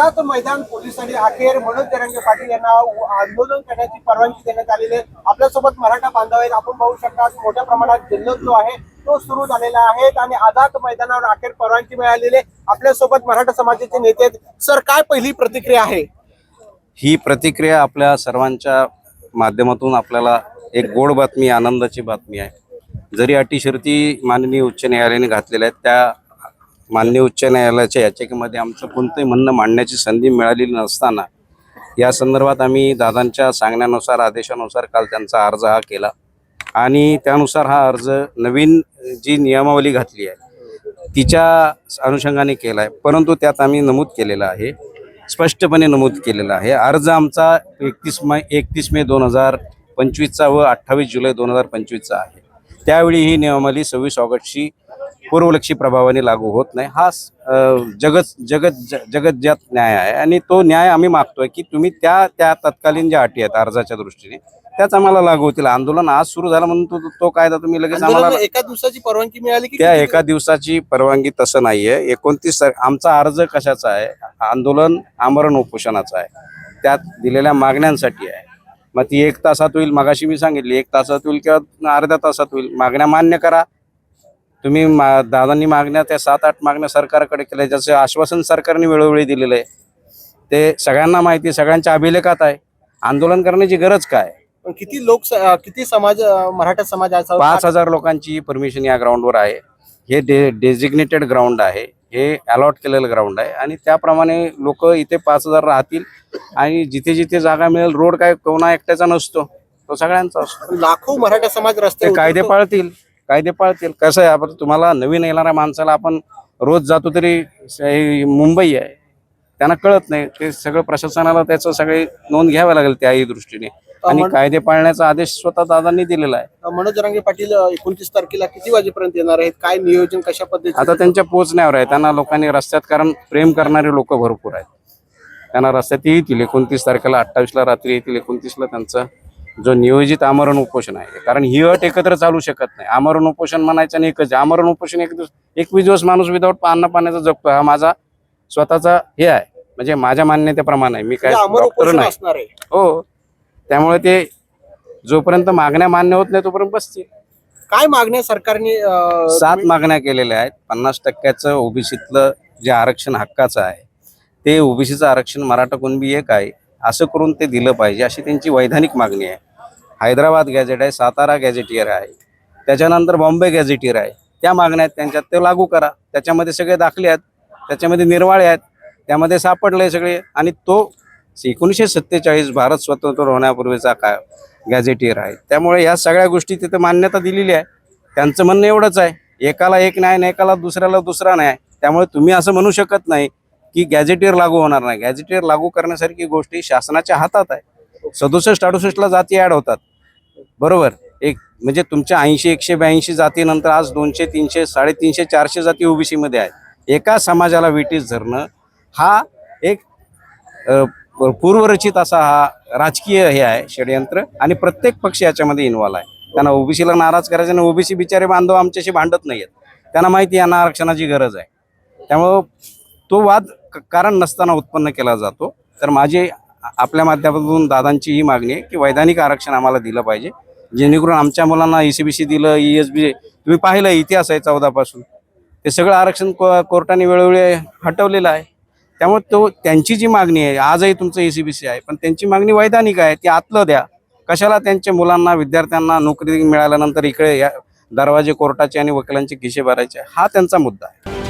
आझाद मैदान पोलिसांनी अखेर मनोज जरंगे पाटील यांना आंदोलन करण्याची परवानगी देण्यात आलेली आहे. आपल्यासोबत मराठा बांधव आहेत. आपण पाहू शकता मोठ्या प्रमाणात जल्लोष जो आहे तो सुरू झालेला आहे आणि आझाद मैदानावर अखेर परवानगी मिळालेली आहे. आपल्यासोबत मराठा समाजाचे नेते आहेत. सर काय पहिली प्रतिक्रिया आहे? ही प्रतिक्रिया आपल्या सर्वांच्या माध्यमातून आपल्याला एक गोड बातमी आनंदाची बातमी आहे. जरी अटी शर्ती माननीय उच्च न्यायालयाने घातलेल्या आहेत त्या माननीय उच्च न्यायालयाच्या याचिकेमध्ये आमचं कोणतंही म्हणणं मांडण्याची संधी मिळालेली नसताना या संदर्भात आम्ही दादांच्या सांगण्यानुसार आदेशानुसार काल त्यांचा अर्ज हा केला. आणि त्यानुसार हा अर्ज नवीन जी नियमावली घातली आहे तिच्या अनुषंगाने केला आहे. परंतु त्यात आम्ही नमूद केलेलं आहे स्पष्टपणे नमूद केलेला आहे. अर्ज आमचा एकतीस मे एकतीस मे दोन हजार पंचवीसचा व अठ्ठावीस जुलै दोन हजार पंचवीसचा आहे. त्यावेळी ही नियमावली सव्वीस ऑगस्टची पूर्वलक्षी प्रभावाने लागू होत नाही. हा जगत जगत ज- जगतजात न्याय आहे आणि तो न्याय आम्ही मागतोय की तुम्ही त्या त्या तत्कालीन ज्या अटी आहेत अर्जाच्या दृष्टीने त्याच आम्हाला लागू होतील. आंदोलन आज सुरू झालं म्हणून तो तो कायदा तुम्ही लगेच आम्हाला एका दिवसाची परवानगी मिळाली की त्या एका दिवसाची परवानगी तसं नाहीये. एकोणतीस तारीख आमचा अर्ज कशाचा आहे? आंदोलन आमरण उपोषणाचा आहे. त्यात दिलेल्या मागण्यांसाठी आहे. मग ती एक तासात होईल मगाशी मी सांगितली एक तासात होईल किंवा अर्ध्या तासात होईल. मागण्या मान्य करा. तुम्ही मा दादांनी मागण्या त्या सात आठ मागण्या सरकारकडे केल्या ज्याचं आश्वासन सरकारने वेळोवेळी दिलेलं आहे. ते सगळ्यांना माहिती सगळ्यांच्या अभिलेखात आहे. आंदोलन करण्याची गरज काय पण किती लोक किती समाज मराठा समाजाचा पाच हजार लोकांची परमिशन या ग्राउंडवर आहे. हे डे डेजिग्नेटेड ग्राउंड आहे. हे अलॉट केलेलं ग्राउंड आहे. आणि त्याप्रमाणे लोक इथे पाच हजार राहतील. आणि जिथे जिथे जागा मिळेल रोड काय कोणा एकट्याचा नसतो. तो सगळ्यांचा असतो. लाखो मराठा समाज रस्ते कायदे. पाळतील. कायदे पाळतील. कसं आहे आपण तुम्हाला नवीन येणाऱ्या माणसाला आपण रोज जातो तरी मुंबई आहे. त्यांना कळत नाही. ते सगळं प्रशासनाला त्याचं सगळे नोंद घ्यावी लागेल त्याही दृष्टीने. आणि कायदे पाळण्याचा आदेश स्वतः दादांनी दिलेला आहे. मनोज जरांगे पाटील एकोणतीस तारखेला किती वाजेपर्यंत येणार आहेत? काय नियोजन कशा पद्धतीने आता त्यांच्या पोचण्यावर आहे. त्यांना लोकांनी रस्त्यात कारण प्रेम करणारे लोक भरपूर आहेत. त्यांना रस्त्यात येतील एकोणतीस तारखेला अठ्ठावीसला रात्री येतील एकोणतीसला त्यांचा. जो नियोजित आमरण उपोषण आहे. कारण ही अट एकत्र चालू शकत नाही. आमरण उपोषण म्हणायचं आणि एकच. आमरण उपोषण एक दिवस एकवीस दिवस माणूस विदाऊट अन्न पाण्याचा जगतो. हा माझा स्वतःचा हे आहे. म्हणजे माझ्या मान्यतेप्रमाणे आहे. मी काय म्हणजे अमर डॉक्टर नाही. हो. त्यामुळे ते जोपर्यंत मागण्या मान्य होत नाही तोपर्यंत बसतील काय मागण्या सरकारने सात मागण्या केलेल्या आहेत. पन्नास टक्क्याचं ओबीसीतलं जे आरक्षण हक्काचं आहे ते ओबीसीचं आरक्षण मराठा कुणबी एक आहे. असं करून ते दिलं पाहिजे अशी त्यांची वैधानिक मागणी आहे. हैदराबाद गॅझेट आहे सातारा गॅझेटियर आहे त्याच्यानंतर बॉम्बे गॅझेटियर आहे. त्या मागण्या आहेत त्यांच्यात ते लागू करा. त्याच्यामध्ये सगळे दाखले आहेत त्याच्यामध्ये निर्वाळे आहेत त्यामध्ये सापडले सगळे आणि तो एकोणीसशे सत्तेचाळीस भारत स्वतंत्र होण्यापूर्वीचा काय गॅझेटियर आहे. त्यामुळे या सगळ्या गोष्टी तिथे मान्यता दिलेली आहे. त्यांचं म्हणणं एवढंच आहे. एकाला एक न्याय एकाला दुसऱ्याला दुसरा न्याय त्यामुळे तुम्ही असं म्हणू शकत नाही. की गॅझेटियर लागू होणार नाही. गॅझेटियर लागू करण्यासारखी गोष्टी शासनाच्या हातात आहे. सदुसष्ट अडुसष्टला जाती ॲड होतात. बरोबर? एक म्हणजे तुमच्या ऐंशी एकशे ब्याऐंशी जातीनंतर आज दोनशे तीनशे साडेतीनशे चारशे जाती ओबीसीमध्ये आहेत. एका समाजाला विटीस धरणं हा एक पूर्वरचित असा हा राजकीय हे आहे षडयंत्र आणि प्रत्येक पक्ष याच्यामध्ये इन्व्हॉल्व आहे. त्यांना ओबीसीला नाराज करायचं आणि ओबीसी बिचारे बांधव आमच्याशी भांडत नाही आहेत त्यांना माहिती आहे यांना आरक्षणाची गरज आहे. त्यामुळं तो वाद क- कारण नसताना उत्पन्न केला जातो. तर माझी आपल्या माध्यमातून दादांची ही मागणी आहे की वैधानिक आरक्षण आम्हाला दिलं पाहिजे. जेणेकरून आमच्या मुलांना ई सी बी सी दिलं ई एस बी तुम्ही पाहिलं इतिहास आहे चौदापासून. ते सगळं आरक्षण को कोर्टाने वेळोवेळी हटवलेलं आहे. त्यामुळे तो त्यांची जी मागणी आहे आजही तुमचं ई सी बी सी आहे पण त्यांची मागणी वैधानिक आहे ती आतलं द्या. कशाला त्यांच्या मुलांना विद्यार्थ्यांना नोकरी मिळाल्यानंतर इकडे या दरवाजे कोर्टाचे आणि वकिलांचे खिशे भरायचे? हा त्यांचा मुद्दा आहे.